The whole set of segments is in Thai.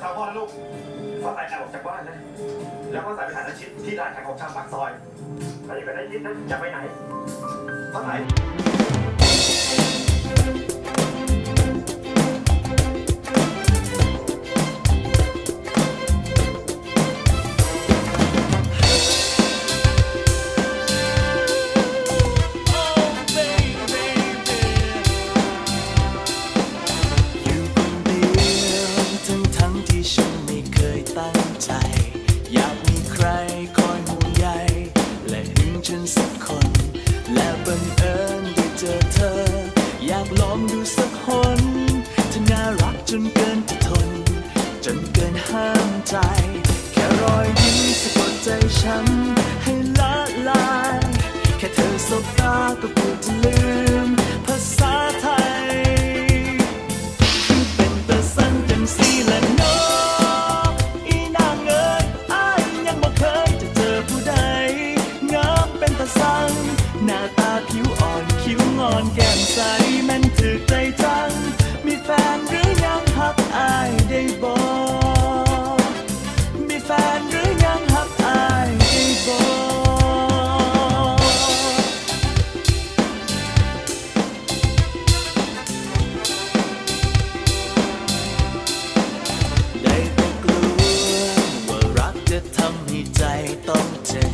เช้าวพ่อนะลูกฟ้าใสแอบออกจากบ้านนะ แล้วก็ใส่ไปหาอาชิตที่ร้านขายของชำปากซอยไปอย่าไปได้ยินนะอย่าไปไหนฟ้าใส ทั้งทั้งที่ฉันไม่เคยตั้งใจ อยากมีใครคอยห่วงใยและหึงฉันสักคน และบังเอิญได้เจอเธอ อยากลองดูสักคนเธอน่ารักจนเกินจะทน จนเกินห้ามใจ แค่รอยยิ้มสะกดใจฉัน ให้ละลาย แค่เธอสบตาก็กลัวจะลืมภาษา งใสแม่นถือใจจัง มีแฟนหรือยังหักอายได้บ่มีแฟนหรือยังหักอายได้บ่ได้แต่กลัวว่ารักจะทำให้ใจต้องเจ็บ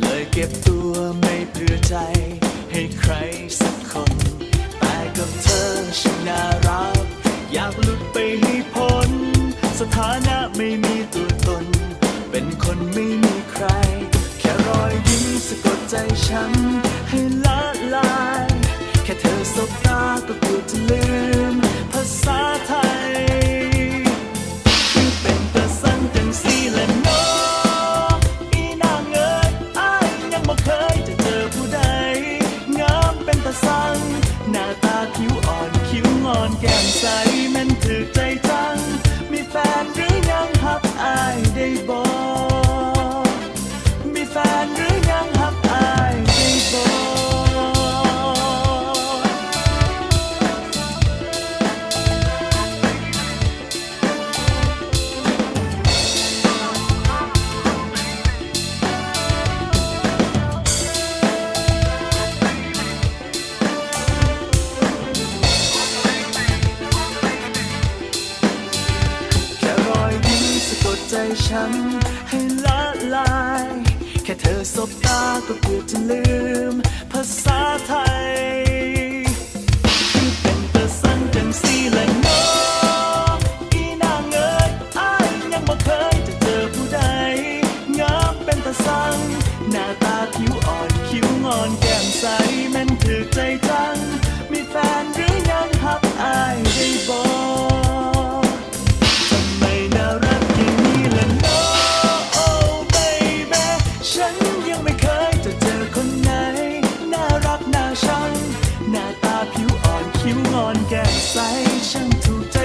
เลยเก็บตัวไม่เพื่อใจ ให้ใครสักคน นไม่มีใคร แค่รอยยิ้มสะกดใจฉัน ให้ละลาย แค่เธอสบตาก็กลัวจะลืม ภาษาไทยเป็นตาสั่งจังสีและเนาะอีนางเอ้ยอ้ายยังบ่เคยจะเจอผู้ใด งามเป็นตาสั่งหน้าตาผิวอ่อนคิ้วงอนแก้มใสแม่นถือใจ ฉันให้ละลาย แค่เธอสบตาก็เกือบจะลืม ภาษาไทยคือเป็นตาสั้นเป็สีแหลงนองอีนางเอ๋ยยังบ่เคยจะเจอผู้ใด งาเป็นตาสั้นหน้าตาผิวอ่อนคิ้วงอนแก้มใสแม่นถือใจจัง มีแฟนหรือยังครับ 生土豆。